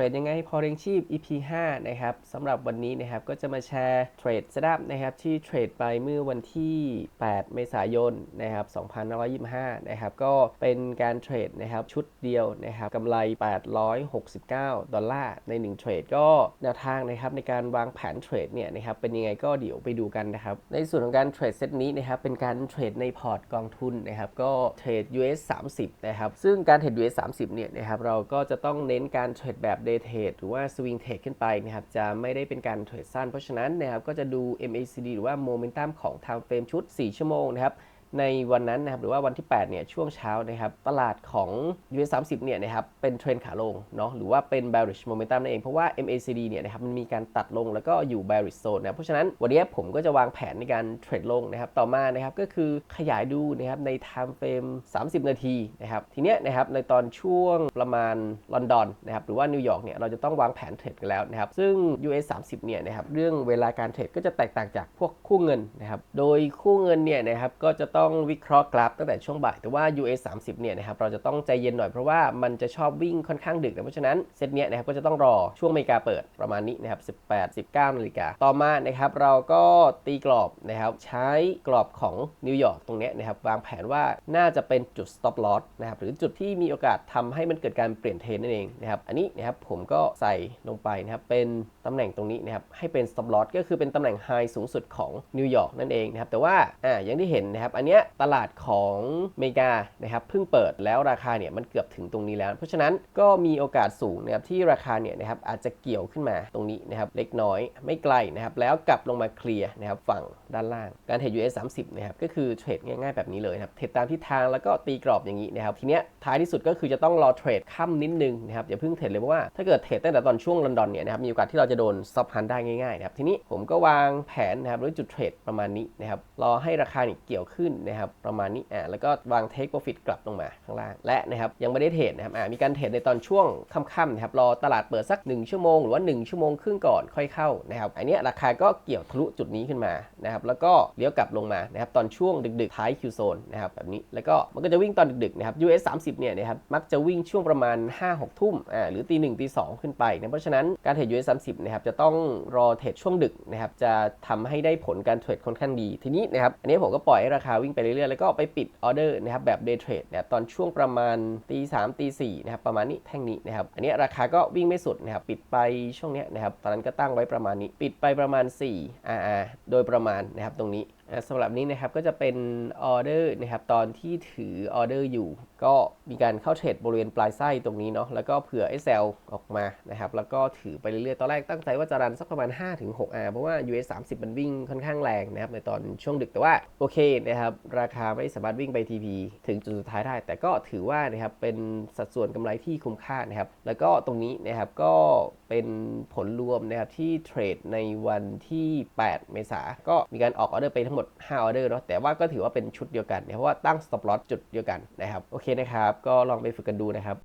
รดยังไงพอเลี้ยงชีพ EP 5 นะครับสำหรับวันนี้นะครับก็จะมาแชร์เทรดเซตอัพนะครับที่เทรดไปเมื่อวันที่ 8 เมษายนนะครับ2525 นะครับก็เป็นการเทรดนะครับชุดเดียวนะครับกำไร 869 ดอลลาร์ใน 1 เทรดก็แนวทางนะครับในการวางแผนเทรดเนี่ยนะครับเป็นยังไงก็เดี๋ยวไปดูกันนะครับในส่วนของการเทรดเซตนี้นะครับเป็นการเทรดในพอร์ตกองทุนนะครับก็เทรด US 30 นะครับซึ่งการเทรด US 30 เนี่ยนะครับเราก็จะต้องเน้นการเทรดแบบ day trade หรือว่า swing trade ขึ้นไปนะครับจะไม่ได้เป็นการเทรดสั้น เพราะฉะนั้นนะครับก็จะดู MACD หรือว่า momentum ของ time frame ชุด 4 ชั่วโมงนะครับ ในวันนั้นนะครับหรือว่าวันที่8เนี่ยช่วงเช้านะครับตลาดของ US 30เนี่ยนะครับเป็นเทรนขาลงเนาะหรือว่าเป็น bearish momentum นั่นเอง เพราะว่า MACD เนี่ยนะครับมันมีการตัดลงแล้วก็อยู่ bearish zone นะเพราะฉะนั้นวันนี้ผมก็จะวางแผนในการเทรดลงนะครับต่อมานะครับก็คือขยายดูนะครับใน time frame 30 นาทีนะครับทีเนี้ยนะครับในตอนช่วงประมาณลอนดอนนะครับหรือว่านิวยอร์กเนี่ยเราจะต้องวางแผนเทรดกันแล้วนะครับซึ่ง US 30เนี่ยนะครับเรื่องเวลาการเทรดก็จะแตกต่างจากพวกคู่เงินนะครับโดยคู่เงินเนี่ยนะครับก็จะต้อง้องวิเคราะห์กราฟตั้งแต่ช่วงบ่าย แต่ว่า US 30เนี่ยนะครับเราจะต้องใจเย็นหน่อยเพราะว่ามันจะชอบวิ่งค่อนข้างดึกนะเพราะฉะนั้นเซตเนี้ยนะครับก็จะต้องรอช่วงเมกาเปิดประมาณนี้นะครับ18 19นาฬิกาต่อมานะครับเราก็ตีกรอบนะครับใช้กรอบของนิวยอร์กตรงเนี้ยนะครับวางแผนว่าน่าจะเป็นจุด stop loss นะครับหรือจุดที่มีโอกาสทำให้มันเกิดการเปลี่ยนเทรนนั่นเองนะครับอันนี้นะครับผมก็ใส่ลงไปนะครับเป็นตำแหน่งตรงนี้นะครับให้เป็น stop loss ก็คือเป็นตำแหน่ง high สูงสุดของนิวยอร์กนั่นเองนะครับแต่ว่าอ่าอย่างที่เห็นนะครับอันเนี้ยตลาดของเมกานะครับเพิ่งเปิดแล้วราคาเนี่ยมันเกือบถึงตรงนี้แล้ว เพราะฉะนั้นก็มีโอกาสสูงนะครับที่ราคาเนี่ยนะครับอาจจะเกี่ยวขึ้นมาตรงนี้นะครับเล็กน้อยไม่ไกลนะครับแล้วกลับลงมาเคลียร์นะครับฝั่งด้านล่าง การเทรด US 30นะครับก็คือเทรดง่ายๆแบบนี้เลยครับเทรดตามทิศทางแล้วก็ตีกรอบอย่างนี้นะครับทีเนี้ยท้ายที่สุดก็คือจะต้องรอเทรดค่ำนิดนึงนะครับอย่าเพิ่งเทรดเลยเพราะว่าถ้าเกิดเทรดตั้งแต่ตอนช่วงลอนดอนเนี่ยนะครับมีโอกาสที่เราจะโดนซับฮันได้ง่ายๆนะครับทีนี้ผมก็วางแผนนะครับด้วยจุดเทรดประมาณนี้นะครับรอให้ราคาเนี่ยเกี่ยวขึ้นนะครับประมาณนี้อ่าแล้วก็วางเทคโปรฟิตกลับลงมาข้างล่างและนะครับยังไม่ได้เทรดนะครับอ่ามีการเทรดในตอนช่วงค่ำๆนะครับรอตลาดเปิดสัก 1 ชั่วโมงหรือว่า 1 ชั่วโมงครึ่งก่อนค่อยเข้านะครับอันเนี้ยราคาก็เกี่ยวทะลุจุดนี้ขึ้นมานะครับแล้วก็เลี้ยวกลับลงมานะครับตอนช่วงดึกๆท้ายคิวโซนนะครับแบบนี้แล้วก็มันก็จะวิ่งตอนดึกๆนะครับ US 30เนี่ยนะครับมักจะวิ่งช่วงประมาณ 5-6 ทุ่มอ่าหรือตีหนึ่งตีสองขึ้นไปนะเพราะฉะนั้นการเทรด US 30นะครับจะต้องรอเทรดช่วงดึกนะครับจะทำให้ได้ผลการเทรดค่อนข้างดีทีนี้นะครับอันนี้ผมก็ปล่อยให้ราคาวิ่งไปเรื่อยๆ แล้วก็ไปปิดออเดอร์นะครับแบบ day trade นะครับตอนช่วงประมาณตีสามตีสี่นะครับประมาณนี้แท่งนี้นะครับอันนี้ราคาก็วิ่งไม่สุดนะครับปิดไปช่วงเนี้ยนะครับตอนนั้นก็ตั้งไว้ประมาณนี้ ปิดไปประมาณ4 RR โดยประมาณนะครับตรงนี้ สำหรับนี้นะครับก็จะเป็นออเดอร์นะครับตอนที่ถือออเดอร์อยู่ ก็มีการเข้าเทรดบริเวณปลายไส้ตรงนี้เนาะแล้วก็เผื่อ SL ออกมานะครับแล้วก็ถือไปเรื่อยๆ ตอนแรกตั้งใจว่าจะรันสักประมาณ 5-6R เพราะว่า US 30 มันวิ่งค่อนข้างแรงนะครับในตอนช่วงดึกแต่ว่า โอเคนะครับราคาไม่สามารถวิ่งไป TP ถึงจุดสุดท้ายได้ แต่ก็ถือว่านะครับเป็นสัดส่วนกำไรที่คุ้มค่านะครับแล้วก็ตรงนี้นะครับก็ เป็นผลรวมนะครับที่เทรดในวันที่ 8 เมษาก็มีการออกออเดอร์ไปทั้งหมด 5 ออเดอร์เนาะแต่ว่าก็ถือว่าเป็นชุดเดียวกันนะเพราะว่าตั้ง stop loss จุดเดียวกันนะครับ โอเคนะครับ ก็ลองไปฝึกกันดูนะครับ